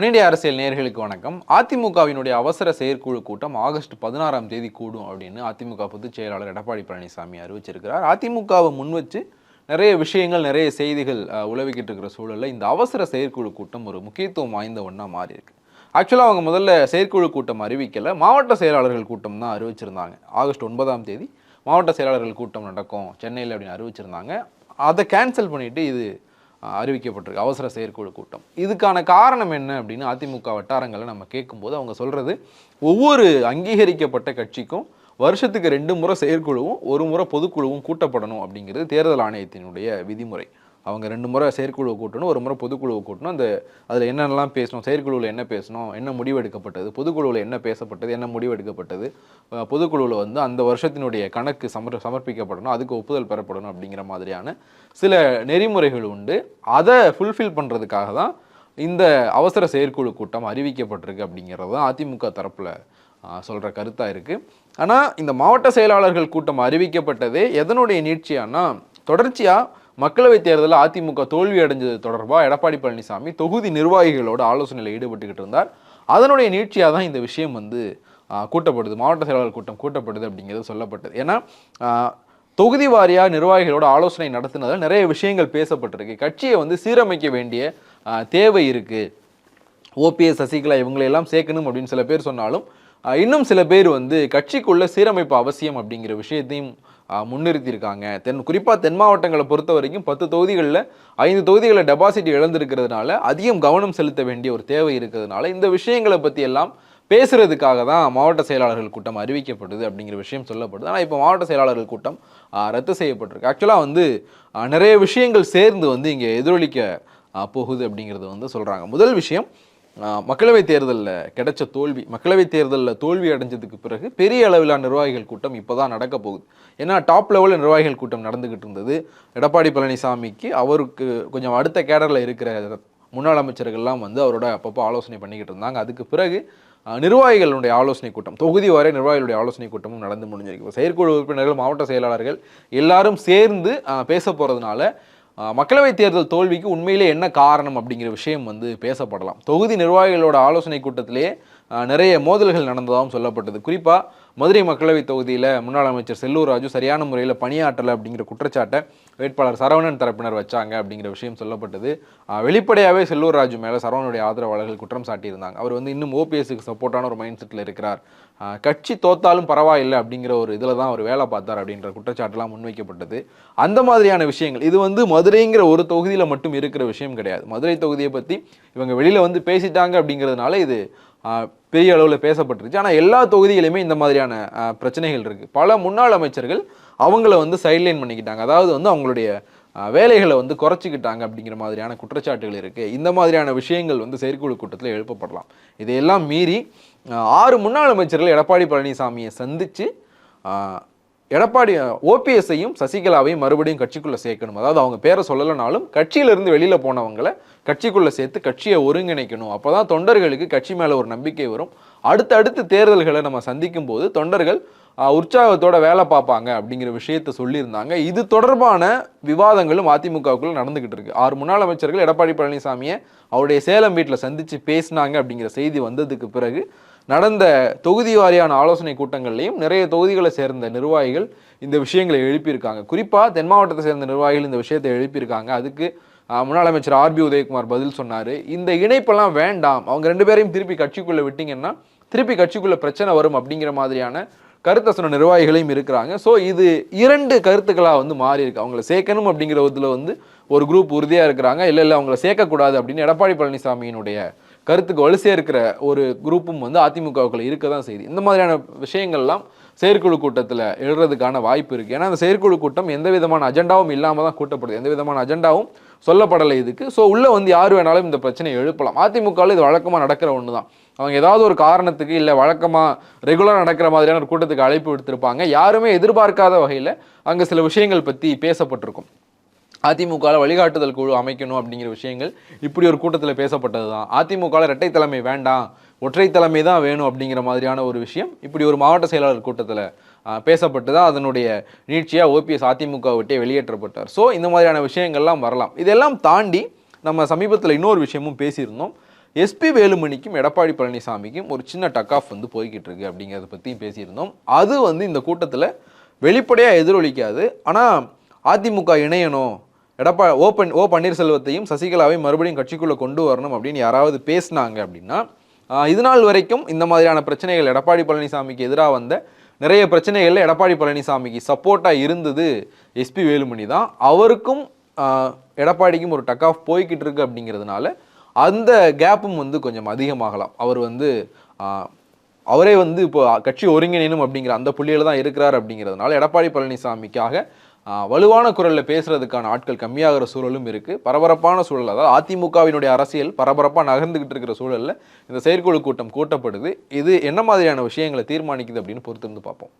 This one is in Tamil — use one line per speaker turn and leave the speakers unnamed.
முன்னேறிய அரசியல் நேர்களுக்கு வணக்கம். அதிமுகவினுடைய அவசர செயற்குழு கூட்டம் ஆகஸ்ட் பதினாறாம் தேதி கூடும் அப்படின்னு அதிமுக பொதுச் செயலாளர் எடப்பாடி பழனிசாமி அறிவிச்சிருக்கிறார். அதிமுகவை முன்வச்சு நிறைய விஷயங்கள் நிறைய செய்திகள் உழவிக்கிட்டு உலவிக்கிட்டு இருக்கிற சூழலில் இந்த அவசர செயற்குழு கூட்டம் ஒரு முக்கியத்துவம் வாய்ந்த ஒன்றா மாறி இருக்கு. ஆக்சுவலாக அவங்க முதல்ல செயற்குழு கூட்டம் அறிவிக்கலை மாவட்ட செயலாளர்கள் கூட்டம் தான் அறிவிச்சிருந்தாங்க. ஆகஸ்ட் ஒன்பதாம் தேதி மாவட்ட செயலாளர்கள் கூட்டம் நடக்கும் சென்னையில் அப்படின்னு அறிவிச்சிருந்தாங்க. அதை கேன்சல் பண்ணிட்டு இது அறிவிக்கப்பட்டிருக்கு அவசர செயற்குழு கூட்டம். இதுக்கான காரணம் என்ன அப்படின்னு அதிமுக வட்டாரங்களை நம்ம கேட்கும்போது அவங்க சொல்கிறது ஒவ்வொரு அங்கீகரிக்கப்பட்ட கட்சிக்கும் வருஷத்துக்கு ரெண்டு முறை செயற்குழுவும் ஒரு முறை பொதுக்குழுவும் கூட்டப்படணும் அப்படிங்கிறது தேர்தல் ஆணையத்தினுடைய விதிமுறை. அவங்க ரெண்டு முறை செயற்குழுவை கூட்டணும் ஒரு முறை பொதுக்குழுவை கூட்டணும். அந்த அதில் என்னென்னலாம் பேசணும் செயற்குழுவில் என்ன பேசணும் என்ன முடிவு எடுக்கப்பட்டது பொதுக்குழுவில் என்ன பேசப்பட்டது என்ன முடிவு எடுக்கப்பட்டது பொதுக்குழுவில் வந்து அந்த வருஷத்தினுடைய கணக்கு சமர் சமர்ப்பிக்கப்படணும் அதுக்கு ஒப்புதல் பெறப்படணும் அப்படிங்கிற மாதிரியான சில நெறிமுறைகள் உண்டு. அதை ஃபுல்ஃபில் பண்ணுறதுக்காக தான் இந்த அவசர செயற்குழு கூட்டம் அறிவிக்கப்பட்டிருக்கு அப்படிங்கிறது தான் அதிமுக தரப்பில் சொல்கிற கருத்தாக இருக்குது ஆனால் இந்த மாவட்ட செயலாளர்கள் கூட்டம் அறிவிக்கப்பட்டதே எதனுடைய நீட்சியானா தொடர்ச்சியாக மக்களவைத் தேர்தலில் அதிமுக தோல்வி அடைஞ்சது தொடர்பாக எடப்பாடி பழனிசாமி தொகுதி நிர்வாகிகளோட ஆலோசனையில் ஈடுபட்டுக்கிட்டு இருந்தார். அதனுடைய நீட்சியாக தான் இந்த விஷயம் வந்து கூட்டப்படுது. மாவட்ட செயலாளர் கூட்டம் கூட்டப்படுது அப்படிங்கிறது சொல்லப்பட்டது. ஏன்னா தொகுதி வாரியாக நிர்வாகிகளோட ஆலோசனை நடத்தினதால் நிறைய விஷயங்கள் பேசப்பட்டிருக்கு. கட்சியை வந்து சீரமைக்க வேண்டிய தேவை இருக்குது ஓபிஎஸ் சசிகலா இவங்களையெல்லாம் சேர்க்கணும் அப்படின்னு சில பேர் சொன்னாலும் இன்னும் சில பேர் வந்து கட்சிக்குள்ளே சீரமைப்பு அவசியம் அப்படிங்கிற விஷயத்தையும் முன்னிறுத்தியிருக்காங்க. தென் குறிப்பாக தென் மாவட்டங்களை பொறுத்த வரைக்கும் பத்து தொகுதிகளில் ஐந்து தொகுதிகளில் டெபாசிட் இழந்திருக்கிறதுனால அதிகம் கவனம் செலுத்த வேண்டிய ஒரு தேவை இருக்கிறதுனால இந்த விஷயங்களை பற்றி எல்லாம் பேசுகிறதுக்காக தான் மாவட்ட செயலாளர்கள் கூட்டம் அறிவிக்கப்படுது அப்படிங்கிற விஷயம் சொல்லப்படுது. ஆனால் இப்போ மாவட்ட செயலாளர்கள் கூட்டம் ரத்து செய்யப்பட்டிருக்கு. ஆக்சுவலாக வந்து நிறைய விஷயங்கள் சேர்ந்து வந்து இங்கே எதிரொலிக்க போகுது அப்படிங்கிறது வந்து சொல்கிறாங்க முதல் விஷயம் மக்களவைத் தேர்தலில் கிடைச்ச தோல்வி மக்களவைத் தேர்தலில் தோல்வி அடைஞ்சதுக்கு பிறகு பெரிய அளவிலான நிர்வாகிகள் கூட்டம் இப்போ தான் நடக்க போகுது. ஏன்னா டாப் லெவலில் நிர்வாகிகள் கூட்டம் நடந்துக்கிட்டு இருந்தது. எடப்பாடி பழனிசாமிக்கு அவருக்கு கொஞ்சம் அடுத்த கேடரில் இருக்கிற முன்னாள் அமைச்சர்கள்லாம் வந்து அவரோட அப்பப்போ ஆலோசனை பண்ணிக்கிட்டு இருந்தாங்க. அதுக்கு பிறகு நிர்வாகிகளுடைய ஆலோசனை கூட்டம் தொகுதி வரை நிர்வாகிகளுடைய ஆலோசனை கூட்டமும் நடந்து முடிஞ்சிருக்கு. செயற்குழு உறுப்பினர்கள் மாவட்ட செயலாளர்கள் எல்லாரும் சேர்ந்து பேச போகிறதுனால மக்களவைத் தேர்தல் தோல்விக்கு உண்மையிலே என்ன காரணம் அப்படிங்கிற விஷயம் வந்து பேசப்படலாம். தொகுதி நிர்வாகிகளோட ஆலோசனை கூட்டத்திலேயே நிறைய மோதல்கள் நடந்ததாகவும் சொல்லப்பட்டது. குறிப்பாக மதுரை மக்களவைத் தொகுதியில் முன்னாள் அமைச்சர் செல்லூர் ராஜு சரியான முறையில் பணியாற்றலை அப்படிங்கிற குற்றச்சாட்டை வேட்பாளர் சரவணன் தரப்பினர் வச்சாங்க அப்படிங்கிற விஷயம் சொல்லப்பட்டது. வெளிப்படையாகவே செல்லூர் ராஜு மேலே சரவணனுடைய ஆதரவாளர்கள் குற்றம் சாட்டியிருந்தாங்க. அவர் வந்து இன்னும் ஓபிஎஸ்க்கு சப்போர்ட்டான ஒரு மைண்ட் செட்டில் இருக்கிறார். கட்சி தோத்தாலும் பரவாயில்லை அப்படிங்கிற ஒரு இதில் தான் அவர் வேலை பார்த்தார் அப்படின்ற குற்றச்சாட்டுலாம் முன்வைக்கப்பட்டது. அந்த மாதிரியான விஷயங்கள் இது வந்து மதுரைங்கிற ஒரு தொகுதியில் மட்டும் இருக்கிற விஷயம் கிடையாது. மதுரை தொகுதியை பற்றி இவங்க வெளியில் வந்து பேசிட்டாங்க அப்படிங்கிறதுனால இது பெரிய அளவில் பேசப்பட்டுருச்சு. ஆனால் எல்லா தொகுதிகளையுமே இந்த மாதிரியான பிரச்சனைகள் இருக்குது பல முன்னாள் அமைச்சர்கள் அவங்கள வந்து சைட்லைன் பண்ணிக்கிட்டாங்க. அதாவது வந்து அவங்களுடைய வேலைகளை வந்து குறைச்சிக்கிட்டாங்க அப்படிங்கிற மாதிரியான குற்றச்சாட்டுகள் இருக்குது இந்த மாதிரியான விஷயங்கள் வந்து செயற்குழு கூட்டத்தில் எழுப்பப்படலாம். இதையெல்லாம் மீறி ஆறு முன்னாள் அமைச்சர்கள் எடப்பாடி பழனிசாமியை சந்தித்து எடப்பாடி ஓபிஎஸ்ஸையும் சசிகலாவையும் மறுபடியும் கட்சிக்குள்ளே சேர்க்கணும். அதாவது அவங்க பேரை சொல்லலைனாலும் கட்சியிலிருந்து வெளியில் போனவங்களை கட்சிக்குள்ளே சேர்த்து கட்சியை ஒருங்கிணைக்கணும். அப்போ தான் தொண்டர்களுக்கு கட்சி மேலே ஒரு நம்பிக்கை வரும். அடுத்தடுத்து தேர்தல்களை நம்ம சந்திக்கும் போது தொண்டர்கள் உற்சாகத்தோட வேலை பார்ப்பாங்க அப்படிங்கிற விஷயத்தை சொல்லியிருந்தாங்க. இது தொடர்பான விவாதங்களும் அதிமுகவுக்குள்ள நடந்துகிட்டு இருக்கு. ஆறு முன்னாள் அமைச்சர்கள் எடப்பாடி பழனிசாமியை அவருடைய சேலம் வீட்டில் சந்தித்து பேசினாங்க அப்படிங்கிற செய்தி வந்ததுக்கு பிறகு நடந்த தொகுதி வாரியான ஆலோசனை கூட்டங்கள்லையும் நிறைய தொகுதிகளை சேர்ந்த நிர்வாகிகள் இந்த விஷயங்களை எழுப்பியிருக்காங்க. குறிப்பாக தென் மாவட்டத்தை சேர்ந்த நிர்வாகிகள் இந்த விஷயத்தை எழுப்பியிருக்காங்க. அதுக்கு முன்னாள் அமைச்சர் ஆர்பி உதயகுமார் பதில் சொன்னார். இந்த இணைப்பெல்லாம் வேண்டாம். அவங்க ரெண்டு பேரையும் திருப்பி கட்சிக்குள்ளே விட்டிங்கன்னா திருப்பி கட்சிக்குள்ளே பிரச்சனை வரும் அப்படிங்கிற மாதிரியான கருத்தை சொன்ன நிர்வாகிகளையும் இருக்கிறாங்க. ஸோ இது இரண்டு கருத்துக்களாக வந்து மாறி இருக்கு. அவங்கள சேர்க்கணும் அப்படிங்கிற இதில் வந்து ஒரு குரூப் உறுதியாக இருக்கிறாங்க. இல்லை இல்லை அவங்கள சேர்க்கக்கூடாது அப்படின்னு எடப்பாடி பழனிசாமியினுடைய கருத்துக்கு வலு சேர்க்கிற ஒரு குரூப்பும் வந்து அதிமுகவுக்குள்ள இருக்க தான் செய்யுது. இந்த மாதிரியான விஷயங்கள்லாம் செயற்குழு கூட்டத்தில் எழுறதுக்கான வாய்ப்பு இருக்குது ஏன்னா அந்த செயற்குழு கூட்டம் எந்த விதமான அஜெண்டாவும் இல்லாமல் தான் கூட்டப்படுது. எந்த விதமான அஜெண்டாவும் சொல்லப்படலை இதுக்கு. ஸோ உள்ளே வந்து யார் வேணாலும் இந்த பிரச்சனையை எழுப்பலாம். அதிமுகவில் இது வழக்கமாக நடக்கிற ஒன்று தான். அவங்க ஏதாவது ஒரு காரணத்துக்கு இல்லை வழக்கமாக ரெகுலராக நடக்கிற மாதிரியான ஒரு கூட்டத்துக்கு அழைப்பு விடுத்திருப்பாங்க. யாருமே எதிர்பார்க்காத வகையில் அங்கே சில விஷயங்கள் பற்றி பேசப்பட்டிருக்கும். அதிமுகவில் வழிகாட்டுதல் குழு அமைக்கணும் அப்படிங்கிற விஷயங்கள் இப்படி ஒரு கூட்டத்தில் பேசப்பட்டது தான் அதிமுகவில் இரட்டை தலைமை வேண்டாம் ஒற்றை தலைமை தான் வேணும் அப்படிங்கிற மாதிரியான ஒரு விஷயம் இப்படி ஒரு மாவட்ட செயலாளர் கூட்டத்தில் பேசப்பட்டு தான் அதனுடைய நீட்சியாக ஓபிஎஸ் அதிமுக விட்டே வெளியேற்றப்பட்டார். ஸோ இந்த மாதிரியான விஷயங்கள்லாம் வரலாம். இதெல்லாம் தாண்டி நம்ம சமீபத்தில் இன்னொரு விஷயமும் பேசியிருந்தோம். எஸ்பி வேலுமணிக்கும் எடப்பாடி பழனிசாமிக்கும் ஒரு சின்ன டக் ஆஃப் வந்து போய்கிட்டு இருக்கு அப்படிங்கிறத பற்றியும் பேசியிருந்தோம். அது வந்து இந்த கூட்டத்தில் வெளிப்படையாக எதிரொலிக்காது. ஆனால் அதிமுக இணையணும் எடப்பா ஓ பன் ஓ பன்னீர்செல்வத்தையும் சசிகலாவையும் மறுபடியும் கட்சிக்குள்ளே கொண்டு வரணும் அப்படின்னு யாராவது பேசினாங்க அப்படின்னா இது நாள் வரைக்கும் இந்த மாதிரியான பிரச்சனைகள் எடப்பாடி பழனிசாமிக்கு எதிராக வந்த நிறைய பிரச்சனைகளில் எடப்பாடி பழனிசாமிக்கு சப்போர்ட்டாக இருந்தது எஸ்பி வேலுமணி தான். அவருக்கும் எடப்பாடிக்கும் ஒரு டக் ஆஃப் போய்கிட்டு இருக்கு அப்படிங்கிறதுனால அந்த கேப்பும் வந்து கொஞ்சம் அதிகமாகலாம். அவர் வந்து அவரே வந்து இப்போ கட்சி ஒருங்கிணைணும் அப்படிங்கிற அந்த புள்ளியில் தான் இருக்கிறார் அப்படிங்கிறதுனால எடப்பாடி பழனிசாமிக்காக வலுவான குரலில் பேசுகிறதுக்கான ஆட்கள் கம்மியாகிற சூழலும் இருக்குது பரபரப்பான சூழல் அதாவது அதிமுகவினுடைய அரசியல் பரபரப்பாக நகர்ந்துக்கிட்டு இருக்கிற சூழலில் இந்த செயற்குழு கூட்டம் கூட்டப்படுது. இது என்ன மாதிரியான விஷயங்களை தீர்மானிக்குது அப்படின்னு பொறுத்திருந்து பார்ப்போம்.